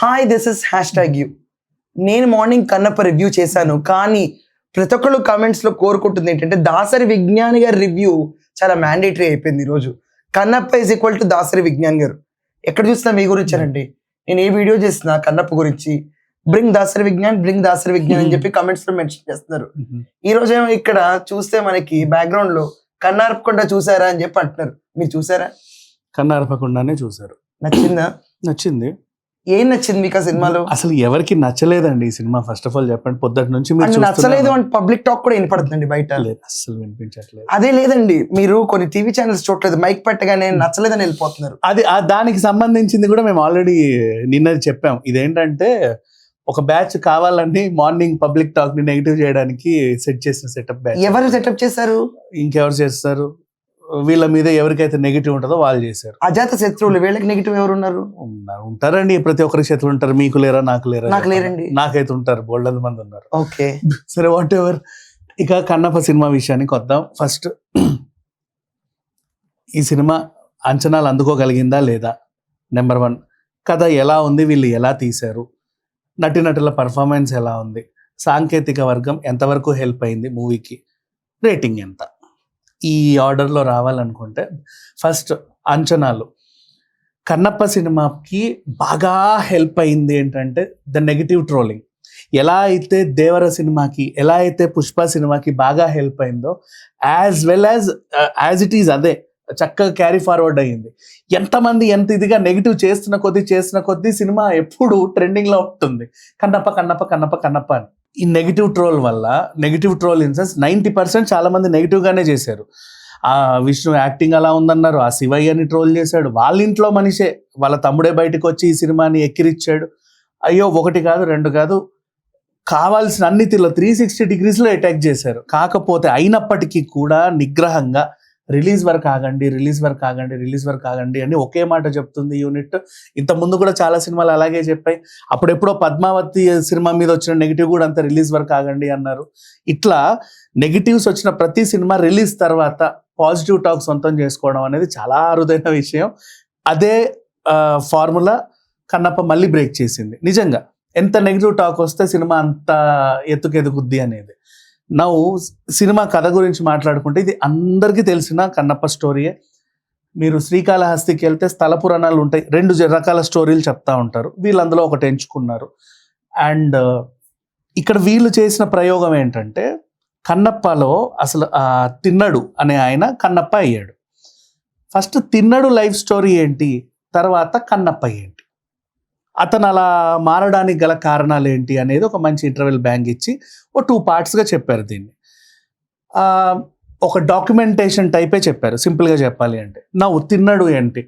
Hi this is hashtag U నేను morning Kannappa review చేశాను. కానీ ప్రతి ఒక్కళ్ళు comments లో కోరుకుంటుంది ఏంటంటే దాసరి విజ్ఞాన్ గారి రివ్యూ చాలా మ్యాండేటరీ అయిపోయింది ఈరోజు Kannappa is equal to Dasari Vignan garu. ఎక్కడ చూసినా మీ గురించానండి నేను ఏ వీడియో చేసినా కన్నప్ప గురించి బ్రింగ్ దాసరి విజ్ఞాన్ బ్రింగ్ దాసరి విజ్ఞాన్ అని చెప్పి comments లో మెన్షన్ చేస్తున్నారు. ఈ రోజు ఏమో ఇక్కడ చూస్తే మనకి బ్యాక్గ్రౌండ్లో కన్నార్పకుండా చూసారా అని చెప్పి అంటున్నారు. మీరు చూసారా? కన్నారపకుండానే చూసారు నచ్చిందా? నచ్చింది. ఏం నచ్చింది మీకు ఆ సినిమాలో? అసలు ఎవరికి నచ్చలేదండి ఈ సినిమా ఫస్ట్ ఆఫ్ ఆల్ చెప్పండి. పొద్దుటి నుంచి మీరు నచ్చలేదు. అంటే పబ్లిక్ టాక్ కూడా వినపడుతుందండి బయట. లేదు అస్సలు వినిపించట్లేదు. అదే లేదండి మీరు కొన్ని టీవీ ఛానల్స్ చూడలేదు మైక్ పెట్టగానే నచ్చలేదని వెళ్ళిపోతున్నారు. అది ఆ దానికి సంబంధించింది కూడా మేము ఆల్రెడీ నిన్న చెప్పాం. ఇదేంటంటే ఒక బ్యాచ్ కావాలని మార్నింగ్ పబ్లిక్ టాక్ని నెగిటివ్ చేయడానికి సెట్ చేసిన సెటప్ బ్యాచ్ ఎవరు సెటప్ చేశారు? ఇంకెవరు చేస్తారు? వీళ్ళ మీద ఎవరికైతే నెగిటివ్ ఉంటుందో వాళ్ళు చేశారు. అజాత శత్రువులు వీళ్ళకి నెగిటివ్ ఎవరు ఉన్నారు. ఉంటారండి ప్రతి ఒక్కరికి చేతులు ఉంటారు. మీకు లేరా నాకు లేరా నాకు లేరండి. నాకైతే ఉంటారు బోల్డ్ మంది ఉన్నారు. ఓకే. సరే వాట్ ఎవర్ ఇక కన్నప్ప సినిమా విషయానికి వద్దాం. ఫస్ట్ ఈ సినిమా అంచనాలు అందుకోగలిగిందా లేదా? నెంబర్ వన్ కథ ఎలా ఉంది? వీళ్ళు ఎలా తీశారు? నటినటుల పర్ఫార్మెన్స్ ఎలా ఉంది? సాంకేతిక వర్గం ఎంతవరకు హెల్ప్ అయింది? మూవీకి రేటింగ్ ఎంత? ఈ ఆర్డర్లో రావాలనుకుంటే ఫస్ట్ అంచనాలు. కన్నప్ప సినిమాకి బాగా హెల్ప్ అయింది ఏంటంటే ద నెగిటివ్ ట్రోలింగ్. ఎలా అయితే దేవర సినిమాకి ఎలా అయితే పుష్ప సినిమాకి బాగా హెల్ప్ అయిందో as well as as it is అదే చక్కగా క్యారీ ఫార్వర్డ్ అయ్యింది. ఎంతమంది ఎంత ఇదిగా నెగిటివ్ చేస్తున్న కొద్దీ చేస్తున్న కొద్దీ సినిమా ఎప్పుడు ట్రెండింగ్లో ఉంటుంది. కన్నప్ప కన్నప్ప కన్నప్ప కన్నప్ప అని. ఈ నెగిటివ్ ట్రోల్ వల్ల negative troll in sense ninety percent చాలామంది నెగిటివ్గానే చేశారు. ఆ విష్ణు యాక్టింగ్ అలా ఉందన్నారు ఆ శివయ్యని ట్రోల్ చేశాడు. వాళ్ళ ఇంట్లో మనిషే వాళ్ళ తమ్ముడే బయటకు వచ్చి ఈ సినిమాని ఎక్కిరిచ్చాడు. అయ్యో ఒకటి కాదు రెండు కాదు కావాల్సిన అన్నిటిలో త్రీ సిక్స్టీ డిగ్రీస్లో అటాక్ చేశారు. కాకపోతే అయినప్పటికీ కూడా నిగ్రహంగా రిలీజ్ వరకు ఆగండి రిలీజ్ వరకు ఆగండి రిలీజ్ వరకు ఆగండి అని ఒకే మాట చెప్తుంది యూనిట్. ఇంత ముందు కూడా చాలా సినిమాలు అలాగే చెప్పాయి. అప్పుడెప్పుడో పద్మావతి సినిమా మీద వచ్చిన నెగిటివ్ కూడా అంత రిలీజ్ వరకు ఆగండి అన్నారు. ఇట్లా నెగిటివ్స్ వచ్చిన ప్రతి సినిమా రిలీజ్ తర్వాత పాజిటివ్ టాక్ సొంతం చేసుకోవడం అనేది చాలా అరుదైన విషయం. అదే ఫార్ములా కన్నప్ప మళ్ళీ బ్రేక్ చేసింది. నిజంగా ఎంత నెగిటివ్ టాక్ వస్తే సినిమా అంత ఎత్తుకెదుగుద్ది అనేది. నవ్వు సినిమా కథ గురించి మాట్లాడుకుంటే ఇది అందరికీ తెలిసిన కన్నప్ప స్టోరీయే మీరు శ్రీకాళహస్తికి వెళ్తే స్థల పురాణాలు ఉంటాయి. రెండు జ- రకాల స్టోరీలు చెప్తా ఉంటారు. వీళ్ళు అందులో ఒకటి ఎంచుకున్నారు. అండ్ uh, ఇక్కడ వీళ్ళు చేసిన ప్రయోగం ఏంటంటే కన్నప్పలో అసలు తిన్నడు అనే ఆయన కన్నప్ప అయ్యాడు. ఫస్ట్ తిన్నడు లైఫ్ స్టోరీ ఏంటి? తర్వాత కన్నప్ప ఏంటి అతను అలా మారడానికి గల కారణాలు ఏంటి అనేది ఒక మంచి ఇంటర్వెల్ బ్యాంక్ ఇచ్చి ఓ టూ పార్ట్స్గా చెప్పారు దీన్ని. ఒక డాక్యుమెంటేషన్ టైపే చెప్పారు సింపుల్గా చెప్పాలి అంటే. నా ఉత్తిన్నడు ఏంటి?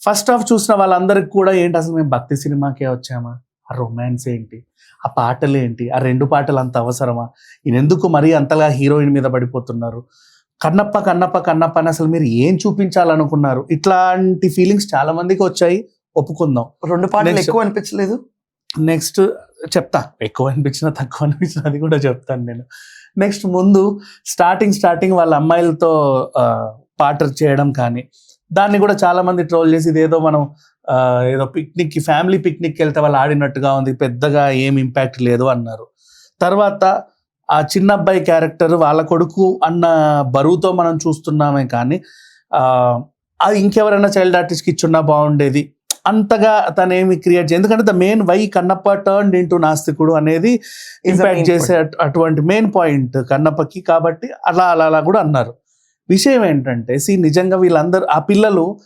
ఫస్ట్ ఆఫ్ చూసిన వాళ్ళందరికి కూడా ఏంటి అసలు మేము భక్తి సినిమాకే వచ్చామా? ఆ రొమాన్స్ ఏంటి? ఆ పాటలు ఏంటి? ఆ రెండు పాటలు అంత అవసరమా? ఈయన ఎందుకు మరీ అంతలా హీరోయిన్ మీద పడిపోతున్నారు? కన్నప్ప కన్నప్ప కన్నప్ప అని అసలు మీరు ఏం చూపించాలనుకున్నారు? ఇట్లాంటి ఫీలింగ్స్ చాలా మందికి వచ్చాయి. ఒప్పుకుందాం. రెండు పాటలు. ఎక్కువ అనిపించలేదు నెక్స్ట్ చెప్తా. ఎక్కువ అనిపించినా తక్కువ అనిపించినా అది కూడా చెప్తాను నేను. నెక్స్ట్ ముందు స్టార్టింగ్ స్టార్టింగ్ వాళ్ళ అమ్మాయిలతో పాట చేయడం కానీ దాన్ని కూడా చాలా మంది ట్రోల్ చేసి ఇదేదో మనం ఏదో పిక్నిక్కి ఫ్యామిలీ పిక్నిక్ వెళ్తే వాళ్ళు ఆడినట్టుగా ఉంది పెద్దగా ఏం ఇంపాక్ట్ లేదు అన్నారు. తర్వాత ఆ చిన్న అబ్బాయి క్యారెక్టర్ వాళ్ళ కొడుకు అన్న బరువుతో మనం చూస్తున్నామే కానీ ఆ, అది ఇంకెవరైనా చైల్డ్ ఆర్టిస్ట్కి ఇచ్చున్నా బాగుండేది. అంతగా తనేమి క్రియేట్ చేయ ఎందుకంటే the main why Kannappa turn into నాస్తికుడు అనేది ఇంపాక్ట్ చేసే అటు- అటువంటి మెయిన్ పాయింట్ కన్నప్పకి కాబట్టి అలా అలా అలా కూడా అన్నారు. విషయం ఏంటంటే సి నిజంగా వీళ్ళందరూ ఆ పిల్లలు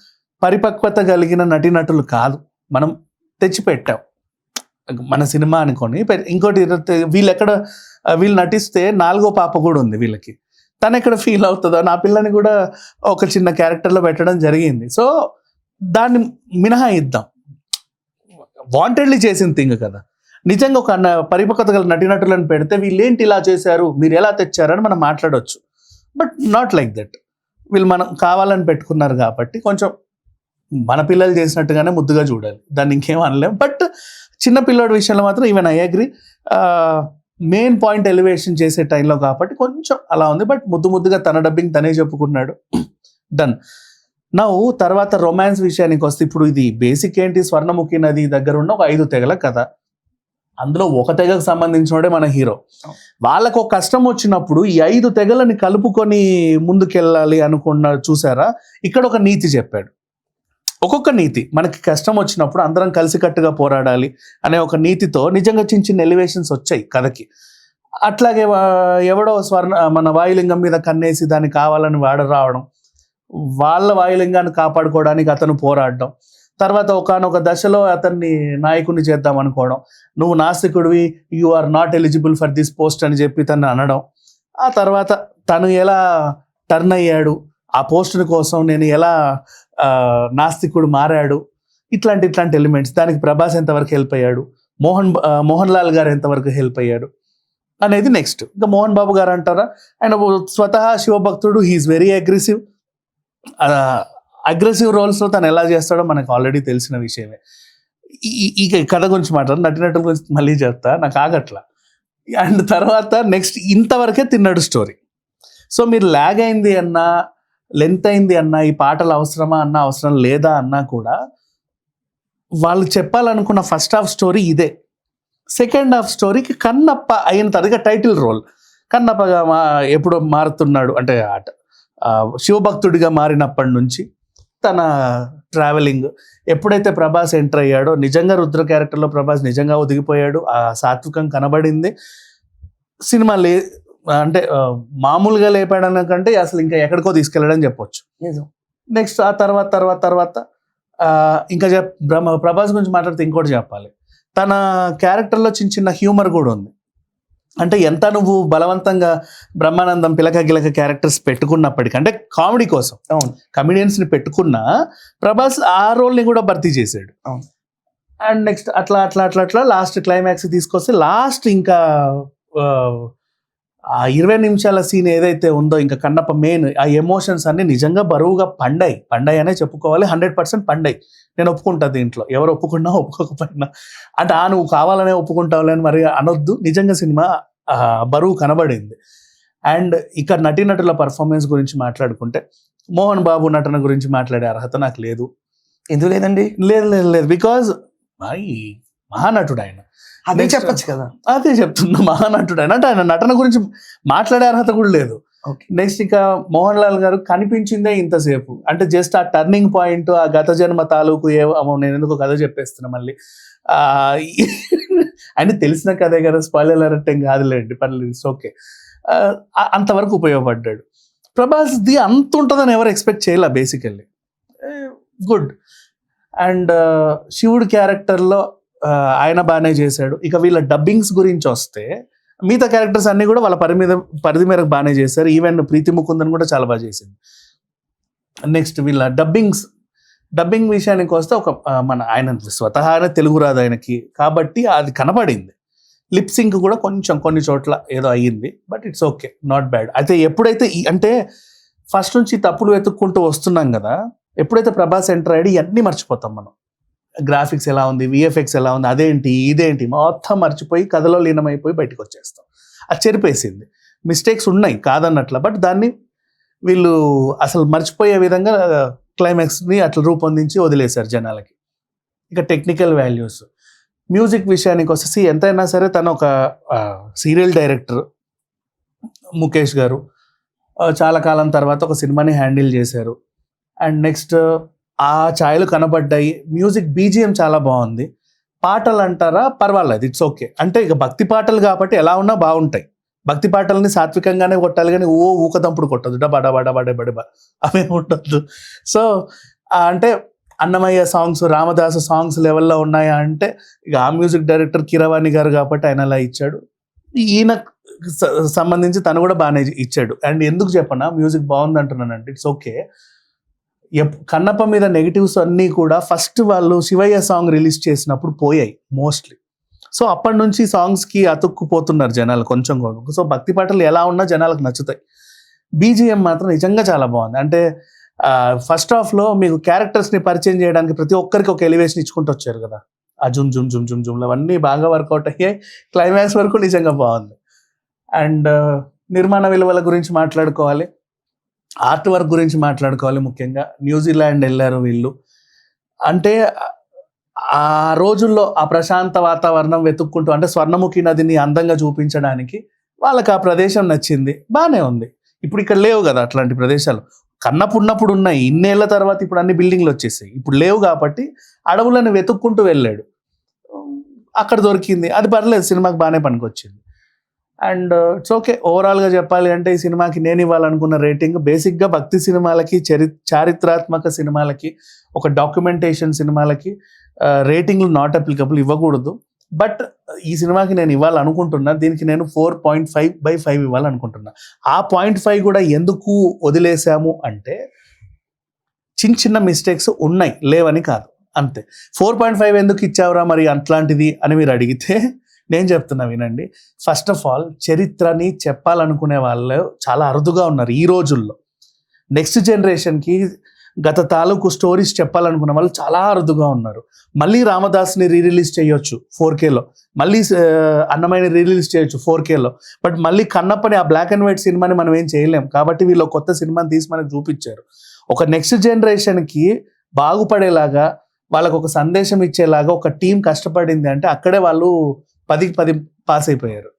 పరిపక్వత కలిగిన నటీనటులు కాదు. మనం తెచ్చిపెట్టాం. మన సినిమా అనుకొని ఇంకోటి వీళ్ళు ఎక్కడ వీళ్ళు నటిస్తే నాలుగో పాప కూడా ఉంది వీళ్ళకి. తను ఎక్కడ ఫీల్ అవుతుందో నా పిల్లని కూడా ఒక చిన్న క్యారెక్టర్లో పెట్టడం జరిగింది. సో దాన్ని మినహాయిద్దాం. వాంటెడ్లీ చేసిన థింగ్ కదా. నిజంగా ఒక న- పరిపక్వత గల నటినటులను పెడితే వీళ్ళేంటి ఇలా చేశారు? మీరు ఎలా తెచ్చారని మనం మాట్లాడవచ్చు బట్ నాట్ లైక్ దట్ వీళ్ళు మనం కావాలని పెట్టుకున్నారు కాబట్టి కొంచెం మన పిల్లలు చేసినట్టుగానే ముద్దుగా చూడాలి. దాన్ని ఇంకేం అనలేం. బట్ చిన్న పిల్లోడి విషయంలో మాత్రం even I agree main point elevation చేసే టైంలో కాబట్టి కొంచెం అలా ఉంది. బట్ ముద్దు ముద్దుగా తన డబ్బింగ్ తనే చెప్పుకున్నాడు డన్ నవ్వు తర్వాత రొమాన్స్ విషయానికి వస్తే ఇప్పుడు ఇది బేసిక్ ఏంటి? స్వర్ణముఖి నది దగ్గర ఉన్న ఒక ఐదు తెగల కథ. అందులో ఒక తెగకు సంబంధించినోడే మన హీరో. వాళ్ళకు ఒక కష్టం వచ్చినప్పుడు ఈ ఐదు తెగలని కలుపుకొని ముందుకెళ్ళాలి అనుకున్న చూసారా? ఇక్కడ ఒక నీతి చెప్పాడు. ఒక్కొక్క నీతి. మనకి కష్టం వచ్చినప్పుడు అందరం కలిసికట్టుగా పోరాడాలి అనే ఒక నీతితో నిజంగా చిన్న చిన్న ఎలివేషన్స్ వచ్చాయి కథకి. అట్లాగే ఎవడో స్వర్ణ మన వాయులింగం మీద కన్నేసి దాన్ని కావాలని వాడ రావడం వాళ్ళ వాయులింగాన్ని కాపాడుకోవడానికి అతను పోరాడడం. తర్వాత ఒకనొక దశలో అతన్ని నాయకుడిని చేద్దాం అనుకోవడం. నువ్వు నాస్తికుడివి you are not eligible for this post అని చెప్పి తను అనడం. ఆ తర్వాత తను ఎలా టర్న్ అయ్యాడు? ఆ పోస్టుని కోసం నేను ఎలా నాస్తికుడు మారాడు? ఇట్లాంటి ఇట్లాంటి ఎలిమెంట్స్ దానికి ప్రభాస్ ఎంతవరకు హెల్ప్ అయ్యాడు? మోహన్ మోహన్ లాల్ గారు ఎంతవరకు హెల్ప్ అయ్యాడు? అనేది నెక్స్ట్ ఇంకా మోహన్ బాబు గారు అంటారా? ఆయన స్వతహా శివభక్తుడు he is very aggressive aggressive రోల్స్లో తను ఎలా చేస్తాడో మనకు ఆల్రెడీ తెలిసిన విషయమే. ఈ- ఈ- కథ గురించి మాట్లాడు నటినటుల గురించి మళ్ళీ చెప్తా. నాకు ఆగట్లా. అండ్ తర్వాత నెక్స్ట్ ఇంతవరకే తిన్నాడు స్టోరీ సో మీరు ల్యాగ్ అయింది అన్నా లెంత్ అయింది అన్నా ఈ పాటలు అవసరమా అన్నా అవసరం లేదా అన్నా కూడా వాళ్ళు చెప్పాలనుకున్న ఫస్ట్ హాఫ్ స్టోరీ ఇదే. సెకండ్ హాఫ్ స్టోరీకి కన్నప్ప అయిన తర్వాత టైటిల్ రోల్ కన్నప్పగా మా ఎప్పుడో మారుతున్నాడు. అంటే ఆట శివభక్తుడిగా మారినప్పటి నుంచి తన ట్రావెలింగ్ ఎప్పుడైతే ప్రభాస్ ఎంటర్ అయ్యాడో నిజంగా రుద్ర క్యారెక్టర్లో ప్రభాస్ నిజంగా ఒదిగిపోయాడు. ఆ సాత్వికం కనబడింది. సినిమా లే అంటే మామూలుగా లేపాడన్న కంటే అసలు ఇంకా ఎక్కడికో తీసుకెళ్ళడం చెప్పొచ్చు. నెక్స్ట్ ఆ తర్వాత తర్వాత తర్వాత ఇంకా చెప్ ప్రభాస్ గురించి మాట్లాడితే ఇంకోటి చెప్పాలి. తన క్యారెక్టర్లో చిన్న చిన్న హ్యూమర్ కూడా ఉంది. అంటే ఎంత నువ్వు బలవంతంగా బ్రహ్మానందం పిలక గిలక క్యారెక్టర్స్ పెట్టుకున్నప్పటికీ అంటే కామెడీ కోసం అవును. కమిడియన్స్ని పెట్టుకున్నా ప్రభాస్ ఆ రోల్ని కూడా భర్తీ చేశాడు. అవును. అండ్ నెక్స్ట్ అట్లా అట్లా అట్లా అట్లా లాస్ట్ క్లైమాక్స్ తీసుకొస్తే లాస్ట్ ఇంకా ఆ, ఇరవై నిమిషాల సీన్ ఏదైతే ఉందో ఇంకా కన్నప్ప మెయిన్ ఆ ఎమోషన్స్ అన్ని నిజంగా బరువుగా పండాయి. పండాయి అనే చెప్పుకోవాలి హండ్రెడ్ పర్సెంట్ పండాయి. నేను ఒప్పుకుంటా దీంట్లో. ఎవరు ఒప్పుకున్నా ఒప్పుకోకపోయినా. అంటే ఆ నువ్వు కావాలనే ఒప్పుకుంటావులే అని మరి అనొద్దు. నిజంగా సినిమా బరువు కనబడింది. అండ్ ఇక నటీనటుల పర్ఫార్మెన్స్ గురించి మాట్లాడుకుంటే మోహన్ బాబు నటన గురించి మాట్లాడే అర్హత నాకు లేదు. ఎందుకు లేదండి? లేదు లేదు లేదు. బికాజ్ మహానటుడు ఆయన అదే. చెప్పొచ్చు కదా. అదే చెప్తున్నా మహానటుడు ఆయన అంటే ఆయన నటన గురించి మాట్లాడే అర్హత కూడా లేదు. నెక్స్ట్ ఇక మోహన్ లాల్ గారు కనిపించిందే ఇంతసేపు. అంటే జస్ట్ ఆ టర్నింగ్ పాయింట్ ఆ గత జన్మ తాలూకు ఏ నేను ఎందుకు కథ చెప్పేస్తున్నా మళ్ళీ. ఆయన అని తెలిసిన కథే కదా స్పాయిలర్ అలర్ట్ ఏం కాదులేండి పర్లేదు ఇట్స్ ఓకే అంతవరకు ఉపయోగపడ్డాడు. ప్రభాస్ ది అంత ఉంటుందని ఎవరు ఎక్స్పెక్ట్ చేయలే బేసికల్లీ గుడ్ అండ్ శివుడు క్యారెక్టర్లో ఆయన బాగానే చేశాడు. ఇక వీళ్ళ డబ్బింగ్స్ గురించి వస్తే మిగతా క్యారెక్టర్స్ అన్నీ కూడా వాళ్ళ పరిమిత పరిధి మేరకు బాగానే చేశారు. ఈవెన్ ప్రీతి ముకుందన్ కూడా చాలా బాగా చేసింది. నెక్స్ట్ వీళ్ళ డబ్బింగ్స్ డబ్బింగ్ విషయానికి వస్తే ఒక మన ఆయన స్వతహానే తెలుగు రాదు ఆయనకి. కాబట్టి అది కనపడింది. లిప్ సింక్ కూడా కొంచెం కొన్ని చోట్ల ఏదో అయ్యింది. But it's okay not bad అయితే ఎప్పుడైతే అంటే ఫస్ట్ నుంచి తప్పులు వెతుక్కుంటూ వస్తున్నాం కదా ఎప్పుడైతే ప్రభాస్ ఎంటర్ అయ్యాడు ఇవన్నీ మర్చిపోతాం మనం. గ్రాఫిక్స్ ఎలా ఉంది విఎఫ్ఎక్స్ ఎలా ఉంది అదేంటి ఇదేంటి మొత్తం మర్చిపోయి కథలో లీనమైపోయి బయటకు వచ్చేస్తాం. అది చెరిపేసింది. మిస్టేక్స్ ఉన్నాయి కాదన్నట్ల బట్ దాన్ని వీళ్ళు అసలు మర్చిపోయే విధంగా క్లైమాక్స్ని అట్లా రూపొందించి వదిలేశారు జనాలకి. ఇక టెక్నికల్ వాల్యూస్ మ్యూజిక్ విషయానికి వచ్చేసి ఎంతైనా సరే తను ఒక సీరియల్ డైరెక్టర్ ముఖేష్ గారు. చాలా కాలం తర్వాత ఒక సినిమాని హ్యాండిల్ చేశారు. అండ్ నెక్స్ట్ ఆ ఛాయలు కనబడ్డాయి. మ్యూజిక్ బీజిఎం చాలా బాగుంది. పాటలు అంటారా పర్వాలేదు. ఇట్స్ ఓకే అంటే ఇక భక్తి పాటలు కాబట్టి ఎలా ఉన్నా బాగుంటాయి. భక్తి పాటల్ని సాత్వికంగానే కొట్టాలి కానీ ఓ ఊకదంపుడు కొట్టదు. డబా డబా డబా డబా డబా అవే ఉండొద్దు సో అంటే అన్నమయ్య సాంగ్స్ రామదాస సాంగ్స్ లెవెల్లో ఉన్నాయా అంటే ఇక ఆ మ్యూజిక్ డైరెక్టర్ కిరవాణి గారు కాబట్టి ఆయన అలా ఇచ్చాడు. ఈయన స- సంబంధించి తను కూడా బాగానే ఇచ్చాడు. అండ్ ఎందుకు చెప్పనా? మ్యూజిక్ బాగుంది అంటున్నానంటే ఇట్స్ ఓకే కన్నప్ప మీద నెగిటివ్స్ అన్నీ కూడా ఫస్ట్ వాళ్ళు శివయ్య సాంగ్ రిలీజ్ చేసినప్పుడు పోయాయి మోస్ట్లీ సో అప్పటి నుంచి సాంగ్స్కి అతుక్కుపోతున్నారు జనాలు కొంచెం కూడా. సో భక్తి పాటలు ఎలా ఉన్నా జనాలకు నచ్చుతాయి. బీజిఎం మాత్రం నిజంగా చాలా బాగుంది. అంటే ఫస్ట్ హాఫ్లో మీకు క్యారెక్టర్స్ని పరిచయం చేయడానికి ప్రతి ఒక్కరికి ఒక ఎలివేషన్ ఇచ్చుకుంటూ వచ్చారు కదా. ఆ జుమ్ జుమ్ జుమ్ జుమ్ జుమ్లు అవన్నీ బాగా వర్కౌట్ అయ్యాయి. క్లైమాక్స్ వరకు నిజంగా బాగుంది. అండ్ నిర్మాణ విలువల గురించి మాట్లాడుకోవాలి. ఆర్ట్ వర్క్ గురించి మాట్లాడుకోవాలి ముఖ్యంగా. న్యూజిలాండ్ వెళ్ళారు వీళ్ళు. అంటే ఆ రోజుల్లో ఆ ప్రశాంత వాతావరణం వెతుక్కుంటూ అంటే స్వర్ణముఖి నదిని అందంగా చూపించడానికి వాళ్ళకి ఆ ప్రదేశం నచ్చింది. బాగానే ఉంది. ఇప్పుడు ఇక్కడ లేవు కదా అట్లాంటి ప్రదేశాలు. కన్నప్పుడున్నప్పుడు ఉన్నప్పుడు ఉన్నాయి. ఇన్నేళ్ళ తర్వాత ఇప్పుడు అన్ని బిల్డింగ్లు వచ్చేసాయి. ఇప్పుడు లేవు కాబట్టి అడవులను వెతుక్కుంటూ వెళ్ళాడు. అక్కడ దొరికింది. అది పర్లేదు సినిమాకి బాగానే పనికొచ్చింది. అండ్ ఇట్స్ ఓకే ఓవరాల్గా చెప్పాలి అంటే ఈ సినిమాకి నేను ఇవ్వాలనుకున్న రేటింగ్ బేసిక్గా భక్తి సినిమాలకి చరి చారిత్రాత్మక సినిమాలకి ఒక డాక్యుమెంటేషన్ సినిమాలకి రేటింగ్లు నాట్ అప్లికబుల్ ఇవ్వకూడదు. బట్ ఈ సినిమాకి నేను ఇవ్వాలనుకుంటున్నా దీనికి నేను four point five by five ఇవ్వాలనుకుంటున్నా. ఆ పాయింట్ ఫైవ్ కూడా ఎందుకు వదిలేసాము అంటే చిన్న చిన్న మిస్టేక్స్ ఉన్నాయి లేవని కాదు. అంతే. ఫోర్ పాయింట్ ఫైవ్ ఎందుకు ఇచ్చావురా మరి అట్లాంటిది అని మీరు అడిగితే నేను చెప్తున్నా వినండి. ఫస్ట్ ఆఫ్ ఆల్ చరిత్రని చెప్పాలనుకునే వాళ్ళు చాలా అరుదుగా ఉన్నారు ఈ రోజుల్లో. నెక్స్ట్ జనరేషన్కి గత తాలూకు స్టోరీస్ చెప్పాలనుకున్న వాళ్ళు చాలా అరుదుగా ఉన్నారు. మళ్ళీ రామదాస్ని రీ రిలీజ్ చేయొచ్చు ఫోర్ కేలో మళ్ళీ ఆ, అన్నమయ్యని రీ రిలీజ్ చేయొచ్చు ఫోర్ కేలో బట్ మళ్ళీ కన్నప్పని ఆ బ్లాక్ అండ్ వైట్ సినిమాని మనం ఏం చేయలేం. కాబట్టి వీళ్ళు కొత్త సినిమాని తీసి మనకు చూపించారు. ఒక నెక్స్ట్ జనరేషన్కి బాగుపడేలాగా వాళ్ళకు ఒక సందేశం ఇచ్చేలాగా ఒక టీం కష్టపడింది అంటే అక్కడే వాళ్ళు పదికి పది పాస్ అయిపోయారు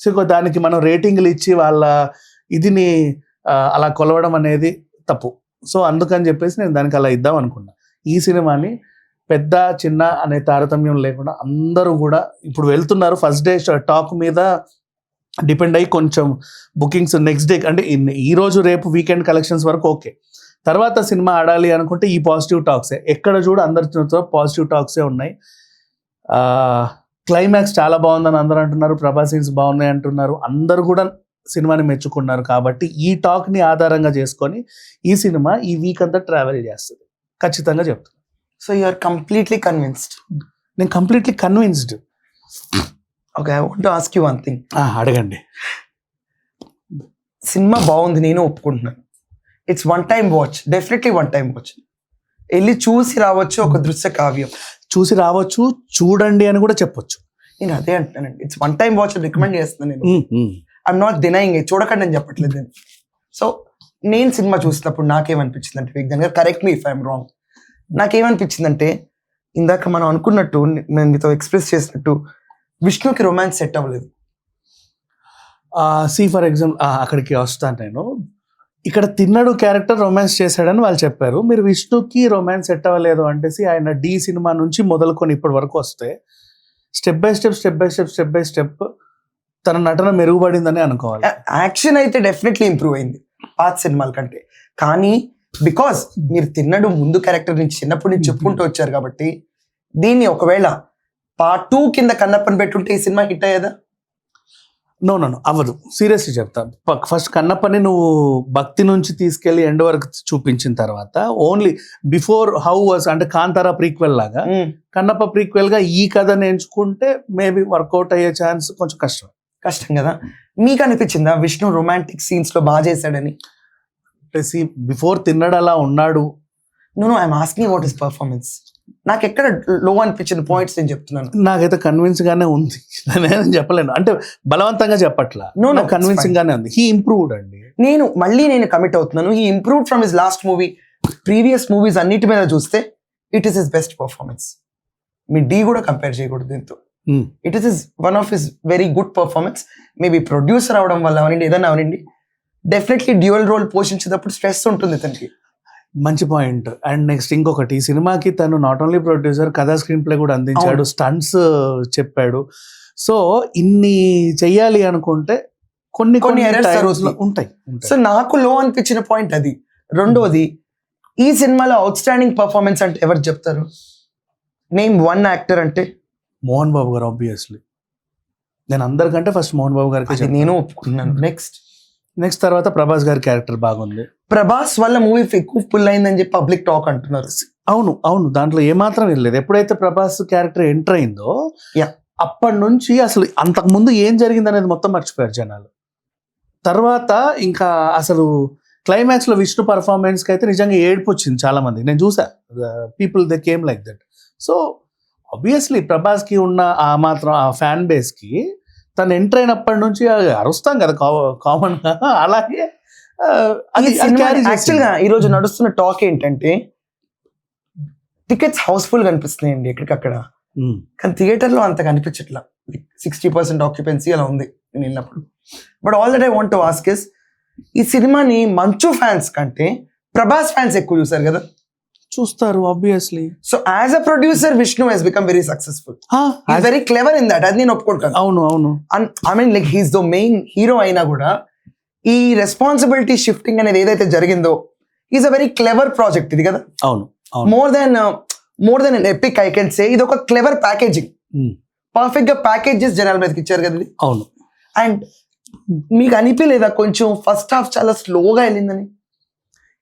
సో దానికి మనం రేటింగ్లు ఇచ్చి వాళ్ళ ఇదిని అలా కొలవడం అనేది తప్పు. సో అందుకని చెప్పేసి నేను దానికి అలా ఇద్దాం అనుకున్నా. ఈ సినిమాని పెద్ద చిన్న అనే తారతమ్యం లేకుండా అందరూ కూడా ఇప్పుడు వెళ్తున్నారు. ఫస్ట్ డే టాక్ మీద డిపెండ్ అయ్యి కొంచెం బుకింగ్స్ నెక్స్ట్ డే అంటే ఈ రోజు రేపు వీకెండ్ కలెక్షన్స్ వరకు ఓకే. తర్వాత సినిమా ఆడాలి అనుకుంటే ఈ పాజిటివ్ టాక్సే. ఎక్కడ చూడ అందరితో పాజిటివ్ టాక్సే ఉన్నాయి. క్లైమాక్స్ చాలా బాగుందని అందరూ అంటున్నారు ప్రభా సీన్స్ బాగున్నాయి అంటున్నారు అందరూ కూడా సినిమాని మెచ్చుకున్నారు కాబట్టి ఈ టాక్ని ఆధారంగా చేసుకొని ఈ సినిమా ఈ వీక్ అంతా ట్రావెల్ చేస్తుంది. ఖచ్చితంగా చెప్తాను so you are completely convinced నేను completely convinced okay I want ask you one thing అడగండి. సినిమా బాగుంది నేను ఒప్పుకుంటున్నాను. It's one time watch definitely one time watch వెళ్ళి చూసి రావచ్చు ఒక దృశ్య కావ్యం. చూసి రావచ్చు చూడండి అని కూడా చెప్పొచ్చు. నేను అదే అంటున్నానండి it's one time watch recommend చేస్తున్నాను నేను. ఐఎమ్ నాట్ డినైయింగ్ చూడకండి అని చెప్పట్లేదు నేను. సో నేను సినిమా చూసినప్పుడు నాకేమనిపించింది అంటే Vignan garu correct me if I'm wrong నాకేమనిపించిందంటే ఇందాక మనం అనుకున్నట్టు నేను మీతో ఎక్స్ప్రెస్ చేసినట్టు విష్ణుకి రొమాన్స్ సెట్ అవ్వలేదు. సి ఫర్ ఎగ్జాంపుల్ అక్కడికి వస్తాను నేను. ఇక్కడ తిన్నడు క్యారెక్టర్ రొమాన్స్ చేశాడని వాళ్ళు చెప్పారు. మీరు విష్ణుకి రొమాన్స్ సెట్ అవ్వలేదు అంటేసి ఆయన డి సినిమా నుంచి మొదలుకొని ఇప్పటి వరకు వస్తే step by step step by step step by step తన నటన మెరుగుపడిందని అనుకోవాలి. యాక్షన్ అయితే డెఫినెట్లీ ఇంప్రూవ్ అయింది పాత సినిమాల కంటే. కానీ బికాస్ మీరు తిన్నడు ముందు క్యారెక్టర్ నుంచి చిన్నప్పటి నుంచి చెప్పుకుంటూ వచ్చారు కాబట్టి దీన్ని ఒకవేళ పార్ట్ టూ కింద కన్నప్పని పెట్టుంటే ఈ సినిమా హిట్ అయ్యేదా? నో నో అవ్వదు. సీరియస్లీ చెప్తా. ఫస్ట్ కన్నప్పని నువ్వు భక్తి నుంచి తీసుకెళ్ళి ఎండ్ వరకు చూపించిన తర్వాత ఓన్లీ బిఫోర్ హౌ వాస్ అంటే కాంతారా ప్రీక్వెల్ లాగా మ్మ్. కన్నప్ప ప్రీక్వెల్గా ఈ కథను ఎంచుకుంటే మేబీ వర్కౌట్ అయ్యే ఛాన్స్ కొంచెం కష్టం. కష్టం కదా? మీకు అనిపించిందా విష్ణు రొమాంటిక్ సీన్స్లో బాగా చేశాడని? బిఫోర్ తిన్నడు అలా ఉన్నాడు no no I'm asking what is performance నాకు ఎక్కడ లో అనిపించిన పాయింట్స్ నేను చెప్తున్నాను. నాకైతే కన్విన్స్ గానే ఉంది. నేను చెప్పలేను. అంటే బలవంతంగా చెప్పట్లా. No, no, కన్విన్సింగ్ గానే ఉంది. హీ ఇంప్రూవ్డ్ అండి. నేను మళ్ళీ నేను కమిట్ అవుతున్నాను. ఈ improve from his last movie previous movies అన్నిటి మీద చూస్తే it is his best performance మీ డి కూడా కంపేర్ చేయకూడదు దీంతో. It is is one of his very good performance maybe producer అవడం వల్ల అవనండి ఏదైనా అవనండి డెఫినెట్లీ డ్యూయల్ రోల్ పోషించేటప్పుడు స్ట్రెస్ ఉంటుంది ఇతనికి మంచి పాయింట్. అండ్ నెక్స్ట్ ఇంకొకటి ఈ సినిమాకి తను నాట్ ఓన్లీ ప్రొడ్యూసర్ కథా స్క్రీన్ ప్లే కూడా అందించాడు. స్టంట్స్ చెప్పాడు. సో ఇన్ని చెయ్యాలి అనుకుంటే కొన్ని కొన్ని ఉంటాయి. సో నాకు లో అనిపించిన పాయింట్ అది. రెండోది ఈ సినిమాలో అవుట్ స్టాండింగ్ పర్ఫార్మెన్స్ అంటే ఎవరు చెప్తారు? నేమ్ వన్ యాక్టర్ అంటే? మోహన్ బాబు గారు ఆబ్వియస్లీ నేను అందరికంటే ఫస్ట్ మోహన్ బాబు గారికి నేను ఒప్పుకున్నాను. నెక్స్ట్ నెక్స్ట్ తర్వాత ప్రభాస్ గారి క్యారెక్టర్ బాగుంది. ప్రభాస్ వల్ల మూవీ ఎక్కువ పుల్ అయిందని చెప్పి పబ్లిక్ టాక్ అంటున్నారు. అవును అవును. దాంట్లో ఏమాత్రం వెళ్ళలేదు ఎప్పుడైతే ప్రభాస్ క్యారెక్టర్ ఎంటర్ అయిందో. అప్పటి నుంచి అసలు అంతకు ముందు ఏం జరిగింది అనేది మొత్తం మర్చిపోయారు జనాలు. తర్వాత ఇంకా అసలు క్లైమాక్స్లో విష్ణు పర్ఫార్మెన్స్కి అయితే నిజంగా ఏడుపు వచ్చింది చాలా మంది నేను చూసా. People they came like that so obviously ప్రభాస్కి ఉన్న ఆ మాత్రం ఆ ఫ్యాన్ బేస్కి తను ఎంటర్ అయినప్పటి నుంచి అరుస్తాం కదా కామన్గా. అలాగే అది యాక్చువల్గా ఈ రోజు నడుస్తున్న టాక్ ఏంటంటే టికెట్స్ హౌస్ఫుల్ కనిపిస్తున్నాయండి ఎక్కడికక్కడ. కానీ థియేటర్లో అంత కనిపించట్లా సిక్స్టీ పర్సెంట్ ఆక్యుపెన్సీ అలా ఉంది నేను వెళ్ళినప్పుడు. But all that I want ask is ఈ సినిమాని మంచు ఫ్యాన్స్ కంటే ప్రభాస్ ఫ్యాన్స్ ఎక్కువ చూసారు కదా? చూస్తారు obviously so as a producer Vishnu he's become very successful very clever in that అది నేను ఒప్పుకుంటాను. అవును అవును. I mean like he's the main hero అయినా కూడా ఈ రెస్పాన్సిబిలిటీ షిఫ్టింగ్ అనేది ఏదైతే జరిగిందో is a very clever project ఇది కదా? అవును more than more than epic I can say ఇది ఒక క్లెవర్ ప్యాకేజింగ్. పర్ఫెక్ట్గా ప్యాకేజెస్ జనాల మీదకి ఇచ్చారు కదా ఇది అవును. అండ్ మీకు అనిపించలేదా కొంచెం ఫస్ట్ హాఫ్ చాలా స్లోగా వెళ్ళిందని?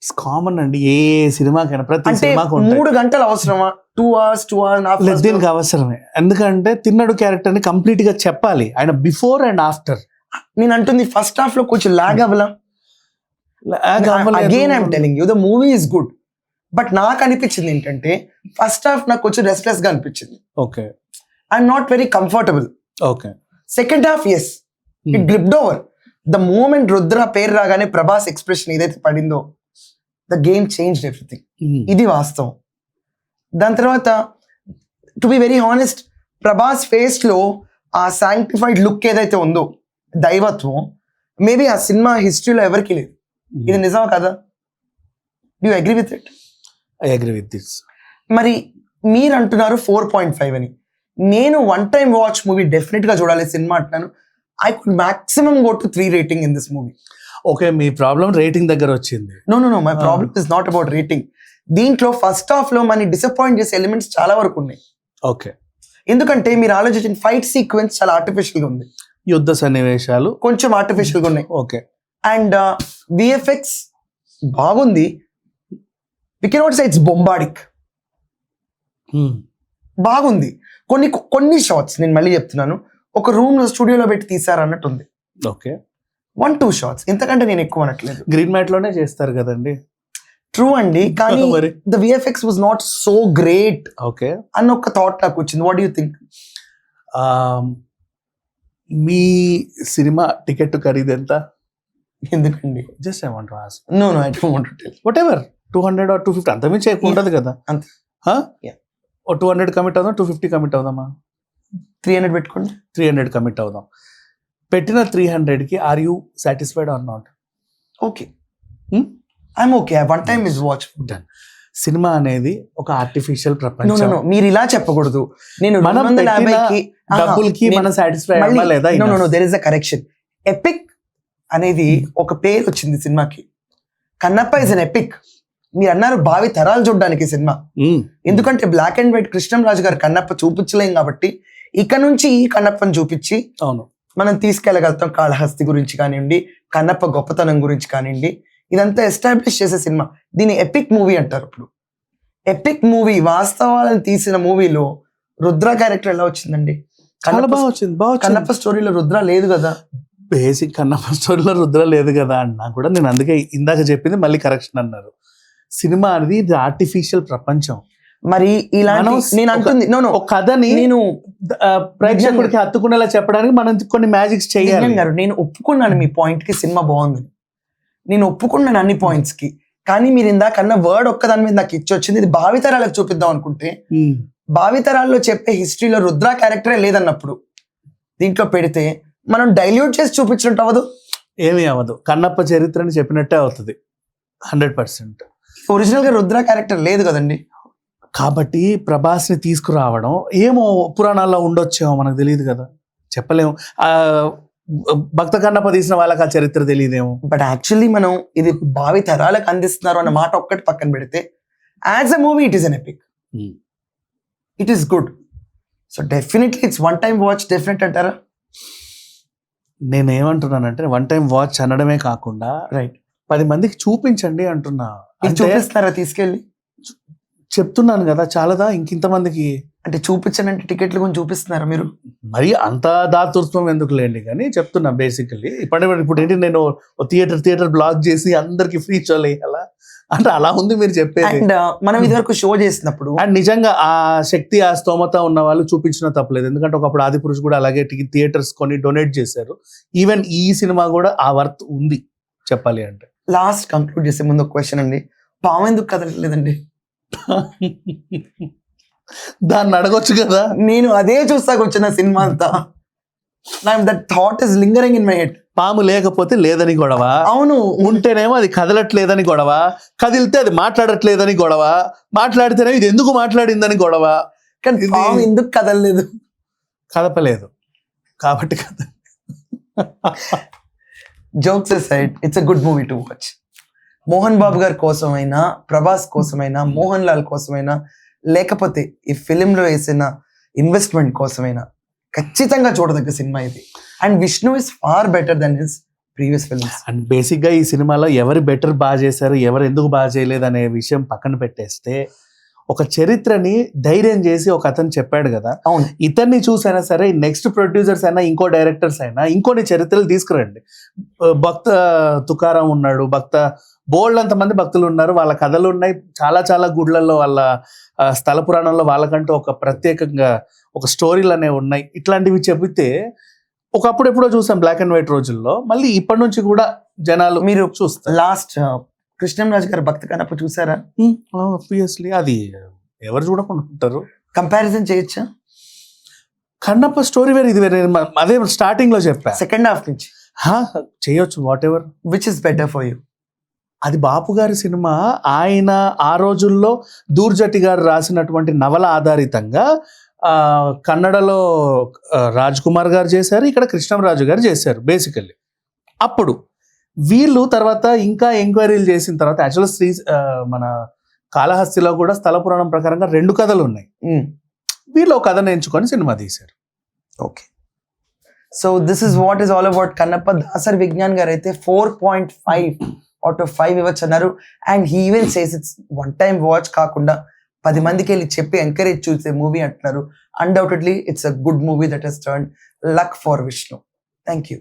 ఇట్స్ కామన్ అండి. ఏ సినిమాకైనా ప్రతి సినిమాకు మూడు గంటలు అవసరమా? టూ అవర్స్ టూ అవర్స్ లేదు, దీనికి అవసరమే. ఎందుకంటే తిన్నడు క్యారెక్టర్ని కంప్లీట్గా చెప్పాలి. ఆయన బిఫోర్ అండ్ ఆఫ్టర్ నేను అంటుంది ఫస్ట్ హాఫ్లో కొంచెం lag అవ్వలా? Again I'm telling you the movie is good but నాకు అనిపించింది ఏంటంటే ఫస్ట్ హాఫ్ నాకు కొంచెం రెస్ట్లెస్గా అనిపించింది. Okay I'm not very comfortable okay second half yes it gripped over the moment Rudra పేరు రాగానే ప్రభాస్ ఎక్స్ప్రెషన్ ఏదైతే పడిందో ద గేమ్ చేంజ్ ఎవ్రీథింగ్ ఇది వాస్తవం. దాని తర్వాత to be very honest Prabhas ఫేస్లో ఆ సాంక్టిఫైడ్ లుక్ ఏదైతే ఉందో దైవత్వం మేబీ ఆ సినిమా హిస్టరీలో ఎవరికి లేదు. ఇది నిజమా కదా? You agree with it I agree with this మరి మీరు అంటున్నారు ఫోర్ పాయింట్ ఫైవ్ అని. నేను వన్ టైం వాచ్ మూవీ డెఫినెట్గా చూడాలి సినిమా అంటున్నాను. I could maximum go to three rating in this movie okay me problem rating దగ్గర వచ్చింది. No no no my. Problem is not about rating దీంట్లో first హాఫ్లో మన డిసప్పాయింట్ చేసే ఎలిమెంట్స్ చాలా వరకు ఉన్నాయి. ఓకే. ఎందుకంటే మీరు ఆలోచించిన ఫైట్ సీక్వెన్స్ చాలా ఆర్టిఫిషియల్గా ఉంది. యుద్ధ సన్నివేశాలు. కొంచెం ఆర్టిఫిషియల్గా ఉన్నాయి. ఓకే. అండ్ విఎఫ్ఎక్స్ బాగుంది. వి కెనాట్ సే ఇట్స్ బొంబాడిక్ బాగుంది. కొన్ని కొన్ని షార్ట్స్ నేను మళ్ళీ చెప్తున్నాను. ఒక రూమ్లో స్టూడియోలో పెట్టి తీసారు అన్నట్టు ఉంది ఓకే. వన్ టూ షార్ట్స్ ఇంతకంటే నేను ఎక్కువ అనట్లేదు. గ్రీన్ మ్యాట్లోనే చేస్తారు కదండి. ట్రూ అండి కానీ the VFX was not so great okay అన్న ఒక థాట్ నాకు వచ్చింది. వాట్ యూ థింక్ మీ సినిమా టికెట్ ఖరీదు ఎంత? ఎందుకండి? Just I want ask no no I don't want to tell whatever two hundred two fifty అంతమించి ఎక్కువ ఉండదు కదా. అంతే. టూ హండ్రెడ్ కమిట్ అవుదాం టూ ఫిఫ్టీ కమిట్ అవుదామా? త్రీ హండ్రెడ్ పెట్టుకోండి. త్రీ హండ్రెడ్ కమిట్ అవుదాం. పెట్టిన త్రీ హండ్రెడ్కి are you satisfied or not okay Hmm? I'm okay one time is watch done cinema అనేది ఒక ఆర్టిఫిషియల్ ప్రపంచం. మీరు ఇలా చెప్పకూడదు. నేను మనం డబ్బులకి మనం సాటిస్ఫై మళ్ళీ అవ్వా లేదా no no there is a correction epic అనేది ఒక పేరు వచ్చింది సినిమాకి. కన్నప్ప ఇస్ అన్ ఎపిక్ మీరు అన్నారు భావి తరాలు చూడడానికి సినిమా. ఎందుకంటే బ్లాక్ అండ్ వైట్ కృష్ణంరాజు గారు కన్నప్ప చూపించలేం కాబట్టి ఇక నుంచి ఈ కన్నప్పని చూపించి అవును. మనం తీసుకెళ్ళగలుగుతాం కాళహస్తి గురించి కానివ్వండి కన్నప్ప గొప్పతనం గురించి కానివ్వండి ఇదంతా ఎస్టాబ్లిష్ చేసే సినిమా. దీని ఎపిక్ మూవీ అంటారు ఇప్పుడు. ఎపిక్ మూవీ వాస్తవాలను తీసిన మూవీలో రుద్ర క్యారెక్టర్ ఎలా వచ్చిందండి? కన్నప్ప బాగా వచ్చింది బాగా వచ్చింది. కన్నప్ప స్టోరీలో రుద్ర లేదు కదా? బేసిక్ కన్నప్ప స్టోరీలో రుద్ర లేదు కదా అన్నా కూడా నేను అందుకే ఇందాక చెప్పింది మళ్ళీ కరెక్షన్ అన్నారు. సినిమా అనేది ఇది ఆర్టిఫిషియల్ ప్రపంచం. మరి ఇలాంటి నేను అంటుంది ఒక కథని నేను ప్రేక్షకుడికి హత్తుకునేలా చెప్పడానికి మనం కొన్ని మ్యాజిక్స్ చేయాలి. గారు నేను ఒప్పుకున్నాను మీ పాయింట్కి సినిమా బాగుంది నేను ఒప్పుకున్నాను అన్ని పాయింట్స్కి. కానీ మీరు ఇందాక అన్న వర్డ్ ఒక్కదాని మీద నాకు ఇచ్చి వచ్చింది ఇది భావితరాలకు చూపిద్దాం అనుకుంటే. భావితరాల్లో చెప్పే హిస్టరీలో రుద్ర క్యారెక్టరే లేదన్నప్పుడు దీంట్లో పెడితే మనం డైల్యూట్ చేసి చూపించినట్టు అవ్వదు. ఏమీ అవ్వదు. కన్నప్ప చరిత్రని చెప్పినట్టే అవుతుంది. హండ్రెడ్ పర్సెంట్ ఒరిజినల్గా రుద్ర క్యారెక్టర్ లేదు కదండి. కాబట్టి ప్రభాస్ని తీసుకురావడం ఏమో పురాణాల్లో ఉండొచ్చేమో మనకు తెలియదు కదా. చెప్పలేము. భక్త కన్నప్ప తీసిన వాళ్ళకి ఆ చరిత్ర తెలియదేమో. బట్ యాక్చువల్లీ మనం ఇది భావి తరాలకు అందిస్తున్నారు అన్న మాట ఒక్కటి పక్కన పెడితే as a movie it is an epic. It is good so definitely it's one time watch definite అంటారా? నేను ఏమంటున్నానంటే వన్ టైం వాచ్ అనడమే కాకుండా రైట్ పది మందికి చూపించండి అంటున్నా. చూపిస్తారా తీసుకెళ్ళి? చెప్తున్నాను కదా చాలదా? ఇంకింత మందికి అంటే చూపించనంటే టికెట్లు కొంచెం చూపిస్తున్నారా మీరు? మరి అంత దాతృత్వం ఎందుకు లేండి కానీ చెప్తున్నా బేసికల్లీ ఇప్పుడు ఇప్పుడు ఏంటి నేను థియేటర్ థియేటర్ బ్లాక్ చేసి అందరికి ఫ్రీ షోలు వేయాలా అంటే అలా ఉంది మీరు చెప్పేది. అండ్ మనం ఇదివరకు షో చేసినప్పుడు అండ్ నిజంగా ఆ శక్తి ఆ స్తోమత ఉన్న వాళ్ళు చూపించిన తప్పలేదు. ఎందుకంటే ఒకప్పుడు ఆది పురుష్ కూడా అలాగే థియేటర్స్ కొని డొనేట్ చేశారు. ఈవెన్ ఈ సినిమా కూడా ఆ వర్త్ ఉంది చెప్పాలి అంటే. లాస్ట్ కంక్లూడ్ చేసే ముందు ఒక క్వశ్చన్ అండి. పాము ఎందుకు కదలట్లేదండి? దాన్ని అడగొచ్చు కదా. నేను అదే చూస్తాకు వచ్చిన సినిమా అంతా. That thought is lingering in my head పాము లేకపోతే లేదని గొడవ. అవును. ఉంటేనేమో అది కదలట్లేదని గొడవ. కదిలితే అది మాట్లాడట్లేదని గొడవ. మాట్లాడితేనే ఇది ఎందుకు మాట్లాడిందని గొడవ. కానీ పాము ఎందుకు కదలలేదు? కదపలేదు. కాబట్టి కద jokes side it's a good movie to watch Mohan Babu గారి కోసమైనా ప్రభాస్ కోసమైనా మోహన్ లాల్ కోసమైనా లేకపోతే ఈ film లో వేసిన ఇన్వెస్ట్మెంట్ కోసమైనా ఖచ్చితంగా చూడదగ్గ సినిమా ఇది. And Vishnu is far better than his previous films and బేసిక్గా ఈ సినిమాలో ఎవరు బెటర్ బాగా చేశారు ఎవరు ఎందుకు బాగా చేయలేదు అనే విషయం పక్కన పెట్టేస్తే ఒక చరిత్రని ధైర్యం చేసి ఒక అతను చెప్పాడు కదా. అవును. ఇతన్ని చూసైనా సరే నెక్స్ట్ ప్రొడ్యూసర్స్ అయినా ఇంకో డైరెక్టర్స్ అయినా ఇంకొన్ని చరిత్రలు తీసుకురండి. భక్త తుకారం ఉన్నాడు భక్త బోల్డ్ అంతమంది భక్తులు ఉన్నారు. వాళ్ళ కథలు ఉన్నాయి. చాలా చాలా గుడ్లలో వాళ్ళ స్థల పురాణంలో వాళ్ళకంటూ ఒక ప్రత్యేకంగా ఒక స్టోరీలు అనేవి ఉన్నాయి. ఇట్లాంటివి చెబితే ఒకప్పుడు ఎప్పుడో చూసాం బ్లాక్ అండ్ వైట్ రోజుల్లో. మళ్ళీ ఇప్పటి నుంచి కూడా జనాలు మీరు చూస్తారు. లాస్ట్ కృష్ణంరాజు గారి భక్తి కనప్ప చూసారా? ఆబ్వియస్లీ అది ఎవరు చూడకుండా ఉంటారు కంపారిజన్ చేయొచ్చా? కన్నప్ప స్టోరీ వేరు ఇది వేరే. అదే స్టార్టింగ్లో చెప్పా. సెకండ్ హాఫ్ నుంచి. హా, చేయొచ్చు whatever which is better for you అది బాపు గారి సినిమా. ఆయన ఆ రోజుల్లో దూర్జటి గారు రాసినటువంటి నవల ఆధారితంగా కన్నడలో రాజ్ కుమార్ గారు చేశారు ఇక్కడ కృష్ణంరాజు గారు చేశారు బేసికల్లీ అప్పుడు వీళ్ళు తర్వాత ఇంకా ఎంక్వైరీలు చేసిన తర్వాత యాక్చువల్ శ్రీ మన కాళహస్తిలో కూడా స్థల పురాణం ప్రకారంగా రెండు కథలు ఉన్నాయి. వీళ్ళు ఒక కథను ఎంచుకొని సినిమా తీశారు. Okay so this is what is all about Kannappa Dasari Vignan garu అయితే four point five out of five ఇవ్వచ్చు అన్నారు and he even says it's one time watch కాకుండా పది మందికి వెళ్ళి చెప్పి ఎంకరేజ్ చూసే మూవీ అంటున్నారు. Undoubtedly it's a good movie that he's turn luck for Vishnu thank you